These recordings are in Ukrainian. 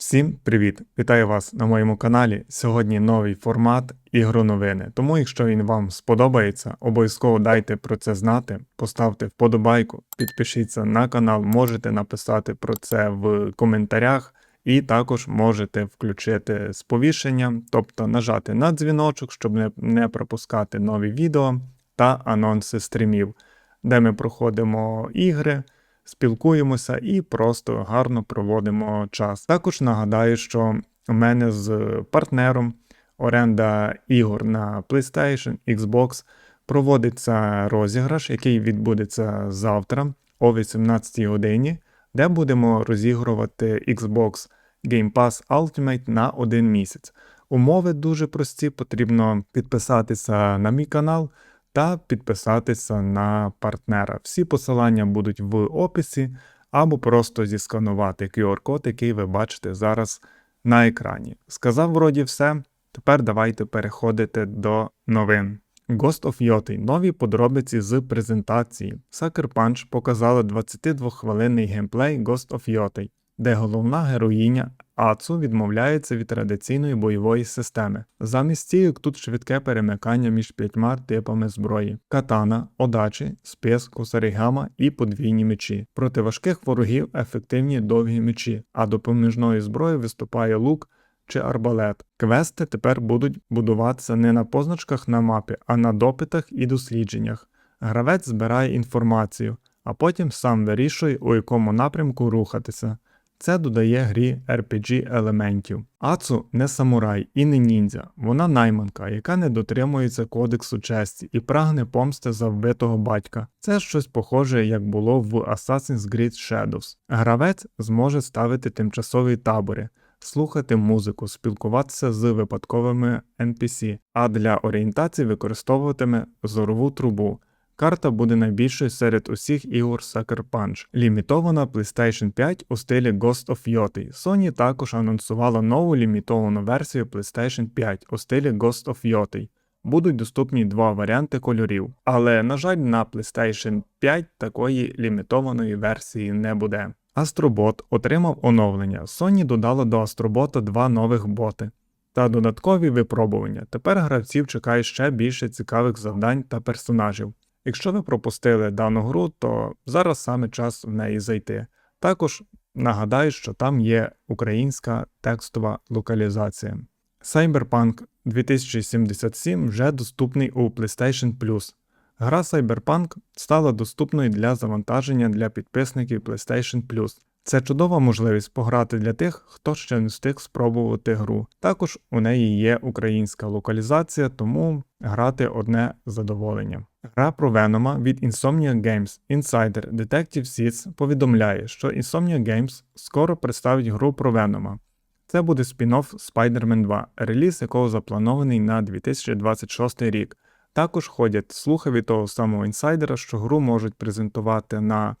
Всім привіт! Вітаю вас на моєму каналі. Сьогодні новий формат ігроновини. Тому, якщо він вам сподобається, обов'язково дайте про це знати, поставте вподобайку, підпишіться на канал, можете написати про це в коментарях, і також можете включити сповіщення, тобто нажати на дзвіночок, щоб не, пропускати нові відео та анонси стрімів, де ми проходимо ігри спілкуємося і просто гарно проводимо час. Також нагадаю, що у мене з партнером оренда ігор на PlayStation, Xbox проводиться розіграш, який відбудеться завтра о 18 годині, де будемо розігрувати Xbox Game Pass Ultimate на один місяць. Умови дуже прості, потрібно підписатися на мій канал та підписатися на партнера. Всі посилання будуть в описі, або просто зісканувати QR-код, який ви бачите зараз на екрані. Сказав вроді все. Тепер давайте переходити до новин. Ghost of Yoti – нові подробиці з презентації. Sucker Punch показали 22-хвилинний геймплей Ghost of Yoti, де головна героїня Ацу відмовляється від традиційної бойової системи. Замість стійок тут швидке перемикання між п'ятьма типами зброї: катана, одачі, спис, косарігама і подвійні мечі. Проти важких ворогів ефективні довгі мечі, а допоміжною зброєю виступає лук чи арбалет. Квести тепер будуть будуватися не на позначках на мапі, а на допитах і дослідженнях. Гравець збирає інформацію, а потім сам вирішує, у якому напрямку рухатися. Це додає грі RPG елементів. Ацу не самурай і не ніндзя, вона найманка, яка не дотримується кодексу честі і прагне помсти за вбитого батька. Це щось похоже, як було в Assassin's Creed Shadows. Гравець зможе ставити тимчасові табори, слухати музику, спілкуватися з випадковими NPC, а для орієнтації використовуватиме зорову трубу. Карта буде найбільшою серед усіх ігор Sucker Punch. Лімітована PlayStation 5 у стилі Ghost of Yoti. Sony також анонсувала нову лімітовану версію PlayStation 5 у стилі Ghost of Yoti. Будуть доступні два варіанти кольорів, але, на жаль, на PlayStation 5 такої лімітованої версії не буде. Астробот отримав оновлення. Sony додала до Астробота два нових боти та додаткові випробування. Тепер гравців чекає ще більше цікавих завдань та персонажів. Якщо ви пропустили дану гру, то зараз саме час в неї зайти. Також нагадаю, що там є українська текстова локалізація. Cyberpunk 2077 вже доступний у PlayStation Plus. Гра Cyberpunk стала доступною для завантаження для підписників PlayStation Plus. Це чудова можливість пограти для тих, хто ще не встиг спробувати гру. Також у неї є українська локалізація, тому грати одне задоволення. Гра про Венома від Insomnia Games Insider Detective Seeds повідомляє, що Insomnia Games скоро представить гру про Венома. Це буде спін-офф Spider-Man 2, реліз якого запланований на 2026 рік. Також ходять слухи від того самого інсайдера, що гру можуть презентувати на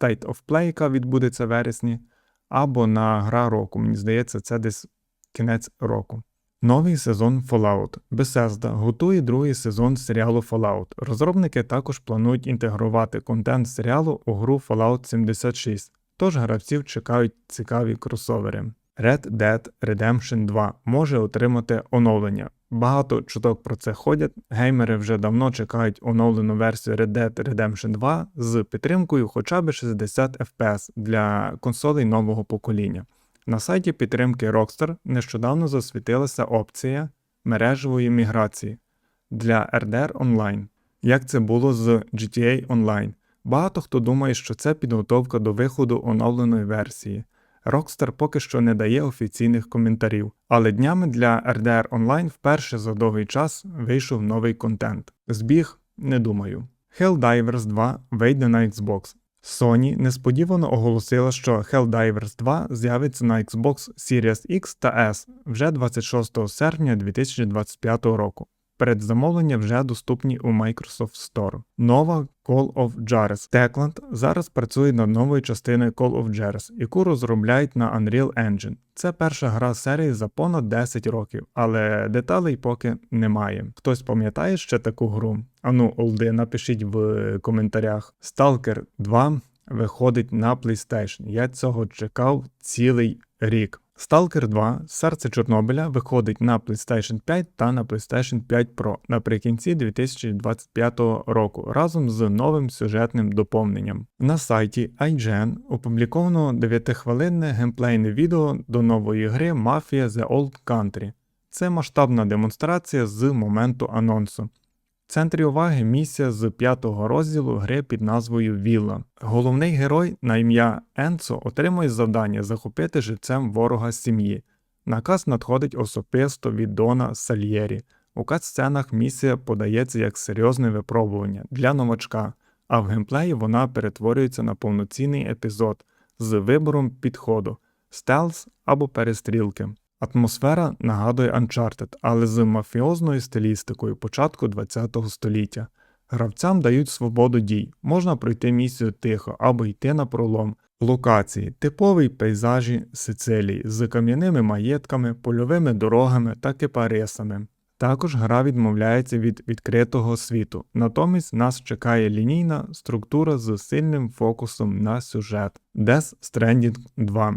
State of Play, яка відбудеться в вересні, або на гра року. Мені здається, це десь кінець року. Новий сезон Fallout. Bethesda готує другий сезон серіалу Fallout. Розробники також планують інтегрувати контент серіалу у гру Fallout 76, тож гравців чекають цікаві кросовери. Red Dead Redemption 2 може отримати оновлення. Багато чуток про це ходять. Геймери вже давно чекають оновлену версію Red Dead Redemption 2 з підтримкою хоча б 60 FPS для консолей нового покоління. На сайті підтримки Rockstar нещодавно засвітилася опція мережевої міграції для RDR Online, як це було з GTA Online. Багато хто думає, що це підготовка до виходу оновленої версії. Rockstar поки що не дає офіційних коментарів, але днями для RDR Online вперше за довгий час вийшов новий контент. Збіг не думаю. Helldivers 2 вийде на Xbox. Sony несподівано оголосила, що Helldivers 2 з'явиться на Xbox Series X та S вже 26 серпня 2025 року. Передзамовлення вже доступні у Microsoft Store. Нова Call of Juarez. Techland зараз працює над новою частиною Call of Juarez, яку розробляють на Unreal Engine. Це перша гра серії за понад 10 років, але деталей поки немає. Хтось пам'ятає ще таку гру? Ану, Олди, напишіть в коментарях. Stalker 2 виходить на PlayStation. Я цього чекав цілий рік. Stalker 2 Серце Чорнобиля виходить на PlayStation 5 та на PlayStation 5 Pro наприкінці 2025 року разом з новим сюжетним доповненням. На сайті IGN опубліковано 9-хвилинне геймплейне відео до нової гри Mafia The Old Country. Це масштабна демонстрація з моменту анонсу. В центрі уваги місія з п'ятого розділу гри під назвою Вілла. Головний герой на ім'я Енцо отримує завдання захопити живцем ворога сім'ї. Наказ надходить особисто від Дона Сальєрі. У кат-сценах місія подається як серйозне випробування для новачка, а в геймплеї вона перетворюється на повноцінний епізод з вибором підходу стелс або перестрілки. Атмосфера нагадує Uncharted, але з мафіозною стилістикою початку ХХ століття. Гравцям дають свободу дій, можна пройти місію тихо або йти на пролом. Локації типові пейзажі Сицилії з кам'яними маєтками, польовими дорогами та кипарисами. Також гра відмовляється від відкритого світу, натомість нас чекає лінійна структура з сильним фокусом на сюжет. Death Stranding 2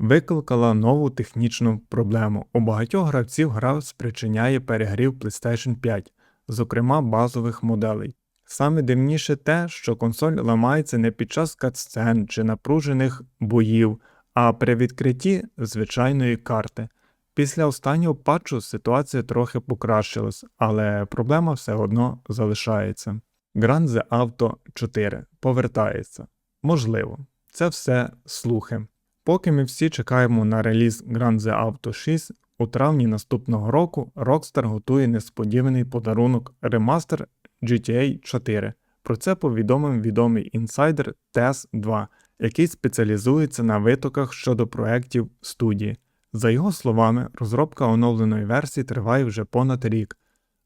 викликала нову технічну проблему. У багатьох гравців гра спричиняє перегрів PlayStation 5, зокрема базових моделей. Саме дивніше те, що консоль ламається не під час катсцен чи напружених боїв, а при відкритті звичайної карти. Після останнього патчу ситуація трохи покращилась, але проблема все одно залишається. Grand Theft Auto 4 повертається. Можливо, це все слухи. Поки ми всі чекаємо на реліз Grand Theft Auto 6, у травні наступного року Rockstar готує несподіваний подарунок ремастер GTA 4. Про це повідомив відомий інсайдер TES 2, який спеціалізується на витоках щодо проєктів студії. За його словами, розробка оновленої версії триває вже понад рік,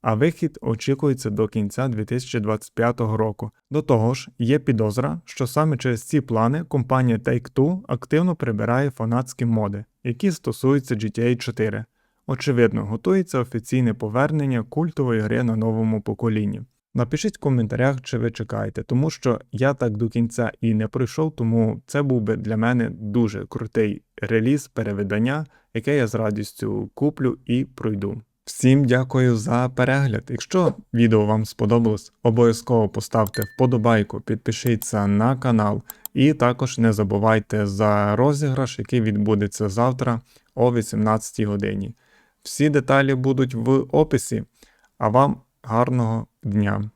а вихід очікується до кінця 2025 року. До того ж, є підозра, що саме через ці плани компанія Take-Two активно прибирає фанатські моди, які стосуються GTA 4. Очевидно, готується офіційне повернення культової гри на новому поколінні. Напишіть в коментарях, чи ви чекаєте, тому що я так до кінця і не пройшов, тому це був би для мене дуже крутий реліз перевидання, яке я з радістю куплю і пройду. Всім дякую за перегляд. Якщо відео вам сподобалось, обов'язково поставте вподобайку, підпишіться на канал і також не забувайте за розіграш, який відбудеться завтра о 18 годині. Всі деталі будуть в описі, а вам гарного дня!